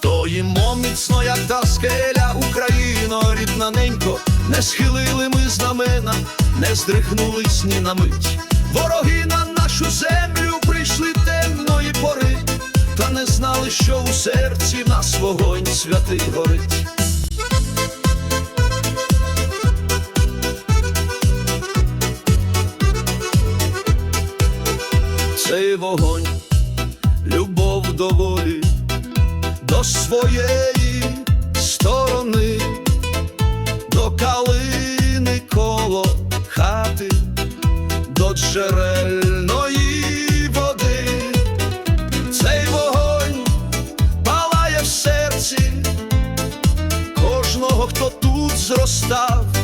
Стоїмо міцно, як та скеля, Україно, рідна ненько, не схилили ми знамена, не здригнулись ні на мить. Вороги на нашу землю прийшли темної пори, та не знали, що у серці нас вогонь святий горить. Цей вогонь, любов до волі, до своєї сторони, до калини коло хати, до джерельної води. Цей вогонь палає в серці кожного, хто тут зростав.